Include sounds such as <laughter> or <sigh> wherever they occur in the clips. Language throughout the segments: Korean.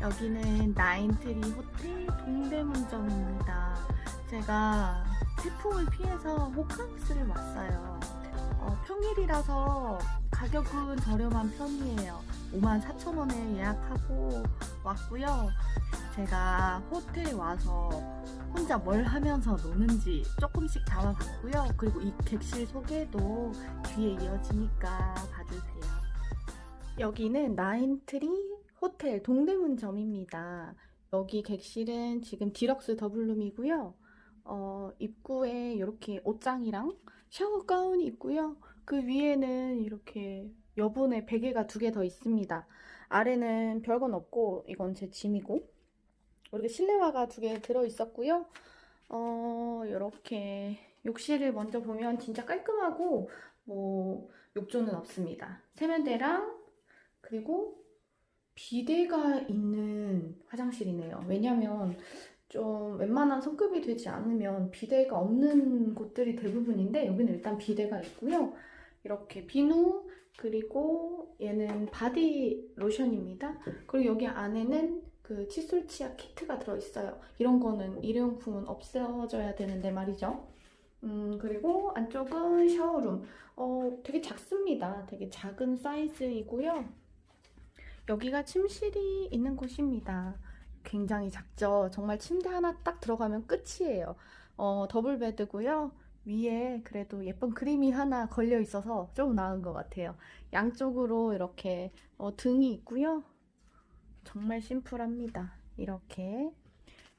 여기는 나인트리 호텔 동대문점입니다. 제가 태풍을 피해서 호캉스를 왔어요. 어, 평일이라서 가격은 저렴한 편이에요. 54,000원에 예약하고 왔고요. 제가 호텔에 와서 혼자 뭘 하면서 노는지 조금씩 담아봤고요. 그리고 이 객실 소개도 뒤에 이어지니까 봐주세요. 여기는 나인트리 호텔 동대문점입니다. 여기 객실은 지금 디럭스 더블룸이고요. 어, 입구에 이렇게 옷장이랑 샤워 가운이 있고요. 그 위에는 이렇게 여분의 베개가 두 개 더 있습니다. 아래는 별건 없고 이건 제 짐이고 이렇게 실내화가 두 개 들어 있었고요. 어, 이렇게 욕실을 먼저 보면 진짜 깔끔하고 뭐 욕조는 없습니다. 세면대랑 그리고 비데가 있는 화장실이네요. 왜냐면 좀 웬만한 성급이 되지 않으면 비데가 없는 곳들이 대부분인데 여기는 일단 비데가 있고요. 이렇게 비누 그리고 얘는 바디 로션입니다. 그리고 여기 안에는 그 칫솔 치약 키트가 들어있어요. 이런 거는 일회용품은 없어져야 되는데 말이죠. 음, 그리고 안쪽은 샤워룸. 어, 되게 작습니다. 되게 작은 사이즈이고요. 여기가 침실이 있는 곳입니다. 굉장히 작죠. 정말 침대 하나 딱 들어가면 끝이에요. 어, 더블 베드고요. 위에 그래도 예쁜 그림이 하나 걸려 있어서 좀 나은 것 같아요. 양쪽으로 이렇게 어, 등이 있고요. 정말 심플합니다. 이렇게.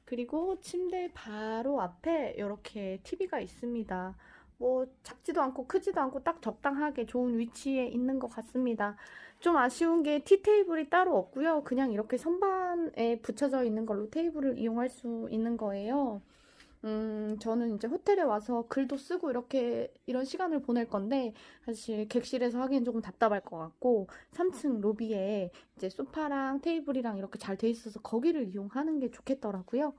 그리고 침대 바로 앞에 이렇게 TV가 있습니다. 뭐 작지도 않고 크지도 않고 딱 적당하게 좋은 위치에 있는 것 같습니다. 좀 아쉬운 게 티 테이블이 따로 없고요. 그냥 이렇게 선반에 붙여져 있는 걸로 테이블을 이용할 수 있는 거예요. 음, 저는 이제 호텔에 와서 글도 쓰고 이렇게 이런 시간을 보낼 건데 사실 객실에서 하기엔 조금 답답할 것 같고 3층 로비에 이제 소파랑 테이블이랑 이렇게 잘 돼 있어서 거기를 이용하는 게 좋겠더라고요.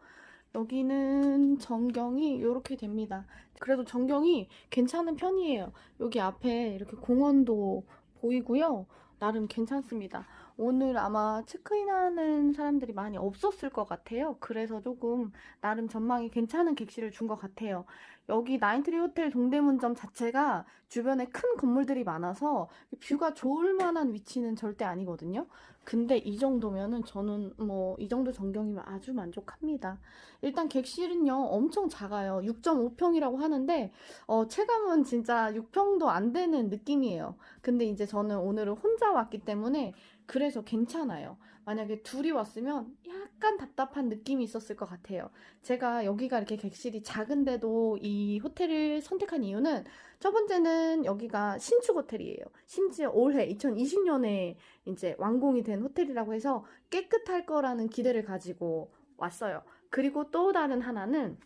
여기는 전경이 이렇게 됩니다. 그래도 전경이 괜찮은 편이에요. 여기 앞에 이렇게 공원도 보이고요. 나름 괜찮습니다. 오늘 아마 체크인하는 사람들이 많이 없었을 것 같아요. 그래서 조금 나름 전망이 괜찮은 객실을 준 것 같아요. 여기 나인트리 호텔 동대문점 자체가 주변에 큰 건물들이 많아서 뷰가 좋을 만한 위치는 절대 아니거든요. 근데 이 정도면은 저는 뭐 이 정도 전경이면 아주 만족합니다. 일단 객실은요 엄청 작아요. 6.5평이라고 하는데 어, 체감은 진짜 6평도 안 되는 느낌이에요. 근데 이제 저는 오늘은 혼자 왔기 때문에 그래서 괜찮아요. 만약에 둘이 왔으면 약간 답답한 느낌이 있었을 것 같아요. 제가 여기가 이렇게 객실이 작은데도 이 호텔을 선택한 이유는 첫 번째는 여기가 신축 호텔이에요. 심지어 올해 2020년에 이제 완공이 된 호텔이라고 해서 깨끗할 거라는 기대를 가지고 왔어요. 그리고 또 다른 하나는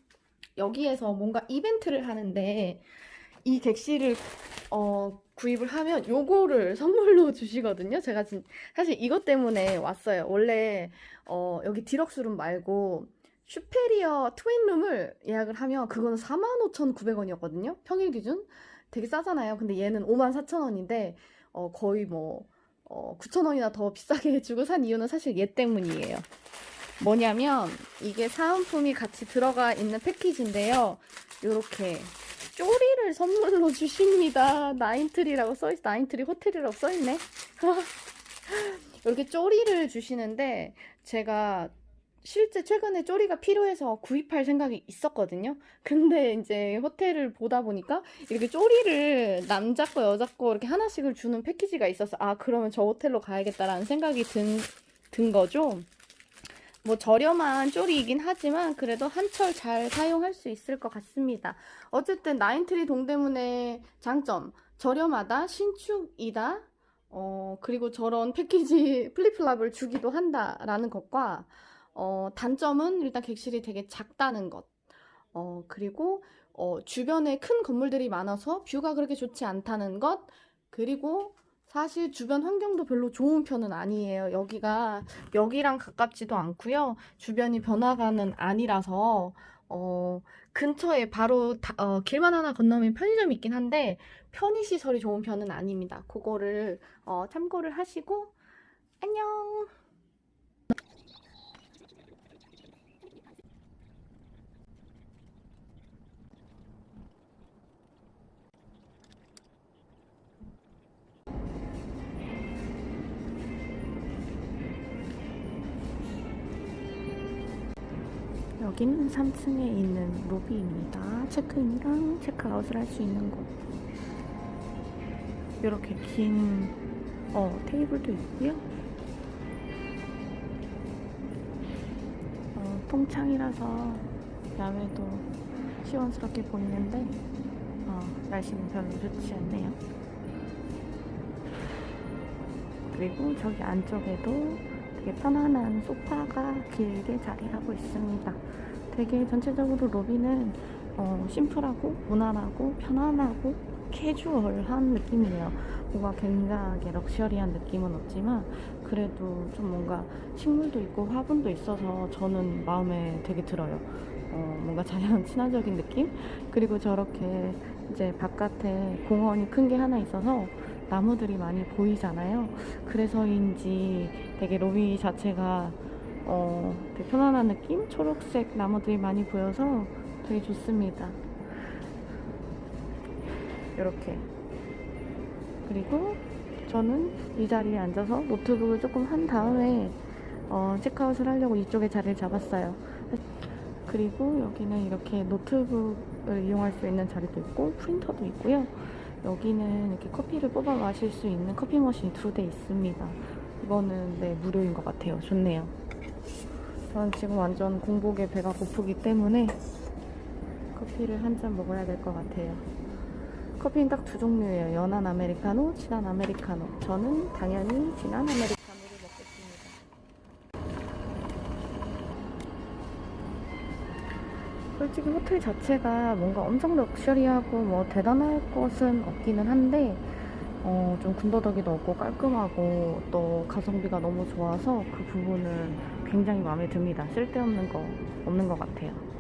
여기에서 뭔가 이벤트를 하는데 이 객실을 어, 구입을 하면 요거를 <laughs> 선물로 주시거든요. 제가 진, 사실 이것 때문에 왔어요. 원래 어, 여기 디럭스룸 말고 슈페리어 트윈룸을 예약을 하면 그거는 45,900원이었거든요. 평일 기준. 되게 싸잖아요. 근데 얘는 54,000원인데 어, 거의 뭐 어, 9,000원이나 더 비싸게 <laughs> 해주고 산 이유는 사실 얘 때문이에요. 뭐냐면 이게 사은품이 같이 들어가 있는 패키지인데요. 요렇게 쪼리를 선물로 주십니다. 나인트리라고 써있, 나인트리 호텔이라고 써있네. <laughs> 이렇게 쪼리를 주시는데, 제가 실제 최근에 쪼리가 필요해서 구입할 생각이 있었거든요. 근데 이제 호텔을 보다 보니까 이렇게 쪼리를 남자 거, 여자 거 이렇게 하나씩을 주는 패키지가 있어서, 아, 그러면 저 호텔로 가야겠다라는 생각이 든, 든 거죠. 뭐 저렴한 쪼리이긴 하지만 그래도 한철 잘 사용할 수 있을 것 같습니다. 어쨌든 나인트리 동대문의 장점 저렴하다, 신축이다, 어 그리고 저런 패키지 <laughs> 플립플랍을 주기도 한다라는 것과 어 단점은 일단 객실이 되게 작다는 것. 어 그리고 어 주변에 큰 건물들이 많아서 뷰가 그렇게 좋지 않다는 것. 그리고 사실 주변 환경도 별로 좋은 편은 아니에요. 여기가 여기랑 가깝지도 않고요. 주변이 번화가는 아니라서 어, 근처에 바로 다- 어, 길만 하나 건너면 편의점이 있긴 한데 편의 시설이 좋은 편은 아닙니다. 그거를 어, 참고를 하시고 안녕. 여기는 3층에 있는 로비입니다. 체크인이랑 체크아웃을 할 수 있는 곳. 이렇게 긴 어, 테이블도 있고요. 어, 통창이라서 야외도 시원스럽게 보이는데 어, 날씨는 별로 좋지 않네요. 그리고 저기 안쪽에도 되게 편안한 소파가 길게 자리하고 있습니다. 되게 전체적으로 로비는 어, 심플하고 무난하고 편안하고 캐주얼한 느낌이에요. 뭔가 굉장하게 럭셔리한 느낌은 없지만 그래도 좀 뭔가 식물도 있고 화분도 있어서 저는 마음에 되게 들어요. 어, 뭔가 자연 <laughs> 친화적인 느낌? 그리고 저렇게 이제 바깥에 공원이 큰 게 하나 있어서 나무들이 많이 보이잖아요. 그래서인지 되게 로비 자체가 어, 되게 편안한 느낌? 초록색 나무들이 많이 보여서 되게 좋습니다. 이렇게. 그리고 저는 이 자리에 앉아서 노트북을 조금 한 다음에 어, 체크아웃을 하려고 이쪽에 자리를 잡았어요. 그리고 여기는 이렇게 노트북을 이용할 수 있는 자리도 있고 프린터도 있고요. 여기는 이렇게 커피를 뽑아 마실 수 있는 커피 머신이 두 대 있습니다. 이거는 네 무료인 것 같아요. 좋네요. 저는 지금 완전 공복에 배가 고프기 때문에 커피를 한 잔 먹어야 될 것 같아요. 커피는 딱 두 종류예요. 연한 아메리카노, 진한 아메리카노. 저는 당연히 진한 아메리카노를 먹겠습니다. 솔직히 호텔 자체가 뭔가 엄청 럭셔리하고 뭐 대단할 것은 없기는 한데 어, 좀 군더더기도 없고 깔끔하고 또 가성비가 너무 좋아서 그 부분은 굉장히 마음에 듭니다. 쓸데없는 거 없는 것 같아요.